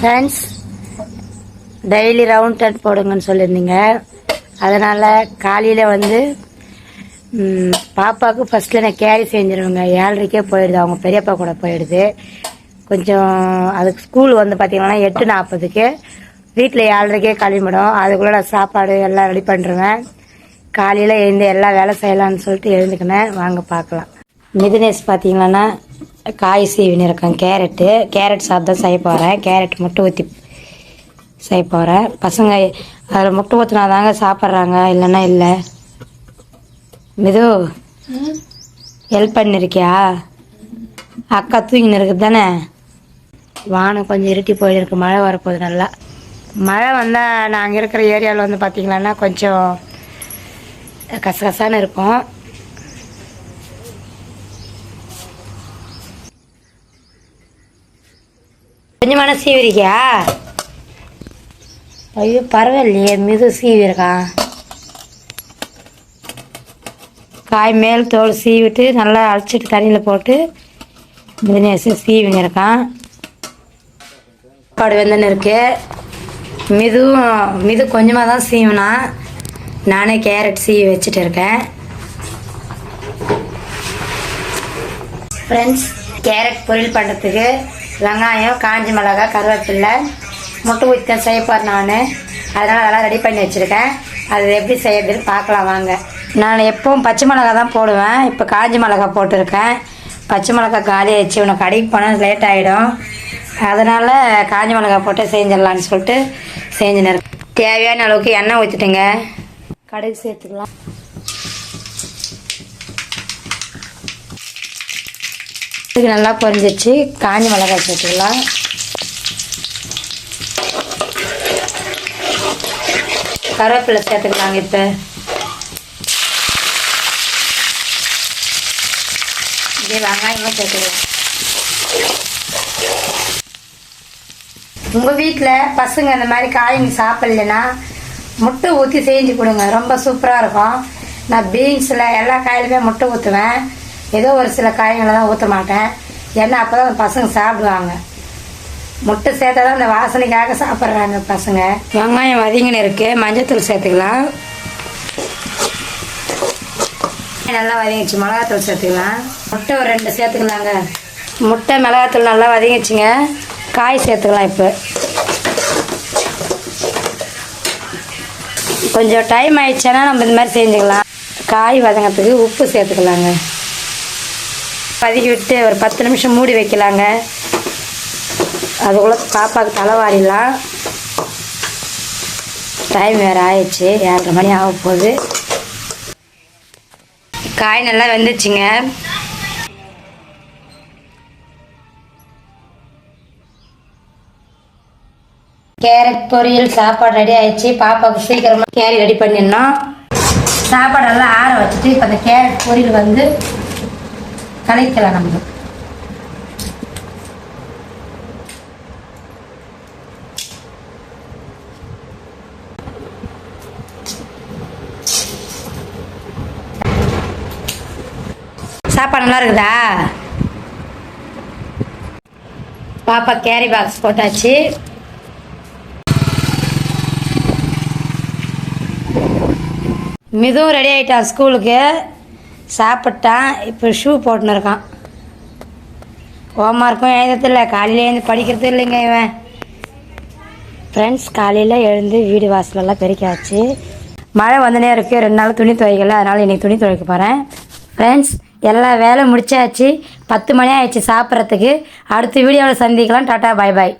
Friends daily round டட் போடுங்கன்னு சொல்லியிருந்தீங்க. அதனால் காலையில் வந்து பாப்பாவுக்கு ஃபஸ்ட்டில் நான் கேரி செஞ்சிருவேங்க. ஏழரைக்கே போயிடுது. அவங்க பெரியப்பா கூட போயிடுது. கொஞ்சம் அதுக்கு ஸ்கூல் வந்து பார்த்திங்கன்னா எட்டு நாற்பதுக்கு வீட்டில் ஏழரைக்கே கிளம்பிடும். அதுக்குள்ளே நான் சாப்பாடு எல்லாம் ரெடி பண்ணுறேன் காலையில் எழுந்து எல்லா வேலை செய்யலான்னு சொல்லிட்டு எழுந்துக்கினேன். வாங்க பார்க்கலாம். மிதுனேஸ் பார்த்தீங்கன்னா காய் சீவின்னு இருக்கேன் கேரட்டு கேரட் சாதம் செய்ய போகிறேன் கேரட் முட்டை ஊற்றி செய்ய போகிறேன் பசங்க அதில் முட்டை ஊற்றினா தாங்க சாப்பிட்றாங்க. இல்லைன்னா இல்லை. மிது ஹெல்ப் பண்ணிருக்கியா? அக்கா தூங்கின்னு இருக்குது தானே? வானம் கொஞ்சம் இருட்டி போயிருக்கு. மழை வரப்போகுது நல்லா. மழை வந்தால் நாங்கள் இருக்கிற ஏரியாவில் வந்து பார்த்திங்களான்னா கொஞ்சம் கசகசான்னு இருக்கும். கொஞ்சமான சீவிரிக்கியா? ஐயோ பரவாயில்லையே மிது சீவிருக்கான் காய் மேல் தோல் சீவிட்டு நல்லா அழைச்சிட்டு தண்ணியில் போட்டு மிதினேசு சீவிங்க இருக்கான் சாப்பாடு வெந்தன்னு இருக்கு. மிதுவும் மிது கொஞ்சமாக தான் சீவினா நானே கேரட் சீவி வச்சுட்டு இருக்கேன். ஃப்ரெண்ட்ஸ் கேரட் பொரியல் பண்ணுறதுக்கு வெங்காயம் காஞ்சி மிளகாய் கருவேப்பில்லை முட்டை ஊற்றி செய்ய போகிறேன் நான். அதனால் அதெல்லாம் ரெடி பண்ணி வச்சுருக்கேன். அது எப்படி செய்யறதுன்னு பார்க்கலாம் வாங்க. நான் எப்பவும் பச்சை மிளகா தான் போடுவேன். இப்போ காஞ்சி மிளகா போட்டிருக்கேன். பச்சை மிளகா காலி ஆயிடுச்சு. உனக்கு கடைக்கு போனால் லேட் ஆகிடும் அதனால் காஞ்சி மிளகா போட்டு செஞ்சிடலான்னு சொல்லிட்டு செஞ்சுன்னு. தேவையான அளவுக்கு எண்ணெய் ஊற்றிட்டுங்க கடுகு சேர்த்துக்கலாம். இது நல்லா பொரிஞ்சிச்சு. காஞ்சி மிளகாய் சேர்த்துக்கலாம். கருவேப்பிலை சேர்த்துக்கலாங்க இப்போ. இதே வெங்காயமும் சேர்த்துக்கலாம். உங்கள் வீட்டில் பசங்க இந்த மாதிரி காய்ங்க சாப்பிட்லனா முட்டை ஊற்றி செஞ்சு கொடுங்க. ரொம்ப சூப்பராக இருக்கும். நான் பீன்ஸில் எல்லா காயிலுமே முட்டை ஊற்றுவேன் ஏதோ ஒரு சில காய்களை தான் ஊற்ற மாட்டேன். ஏன்னா அப்போ தான் பசங்க சாப்பிடுவாங்க. முட்டை சேர்த்தா தான் அந்த வாசனைக்காக சாப்பிட்றாங்க பசங்க. வெங்காயம் வதங்கின்னு இருக்கு. மஞ்சத்தூள் சேர்த்துக்கலாம். நல்லா வதங்கிச்சு மிளகாத்தூள் சேர்த்துக்கலாம். முட்டை ஒரு ரெண்டு சேர்த்துக்கலாங்க. முட்டை மிளகாத்தூள் நல்லா வதங்கிச்சுங்க காய் சேர்த்துக்கலாம் இப்போ. கொஞ்சம் டைம் ஆயிடுச்சுன்னா நம்ம இந்த மாதிரி செஞ்சுக்கலாம். காய் வதங்கிறதுக்கு உப்பு சேர்த்துக்கலாங்க. வதக்கி விட்டு ஒரு பத்து நிமிஷம் மூடி வைக்கலாங்க. அதுக்குள்ளே பாப்பாவுக்கு தலைவாரிலாம் டைம் வேறு ஆயிடுச்சு ஏழரை மணி ஆக போகுது. காய் நல்லா வெந்துச்சுங்க. கேரட் பொரியல் சாப்பாடு ரெடி ஆயிடுச்சு. பாப்பாவுக்கு சீக்கிரமா கேரி ரெடி பண்ணிடணும். சாப்பாடெல்லாம் ஆற வச்சுட்டு இப்போ அந்த கேரட் பொரியல் வந்து கலைக்கலாம் நம்ம சாப்பாடு நல்லா இருக்குதா? பாப்பா கேரி பாக்ஸ் போட்டாச்சு. மிதுவும் ரெடி ஆயிட்டா ஸ்கூலுக்கு. சாப்பிட்டான் இப்போ ஷூ போட்டுன்னு இருக்கான் ஹோம்ஒர்க்கும் எழுதுறதில்ல காலையில் எழுந்து படிக்கிறது இல்லைங்க இவன். ஃப்ரெண்ட்ஸ் காலையில் எழுந்து வீடு வாசலெல்லாம் பெருக்காச்சு மழை வந்துனே இருக்குது ரெண்டு நாள் துணி துவைக்கல அதனால் இன்றைக்கி துணி துவைக்க போகிறேன் ஃப்ரெண்ட்ஸ் எல்லா வேலை முடிச்சாச்சு. பத்து மணி ஆயிடுச்சு சாப்பிட்றதுக்கு. அடுத்த வீடியோவில் சந்திக்கலாம். டாட்டா பாய் பாய்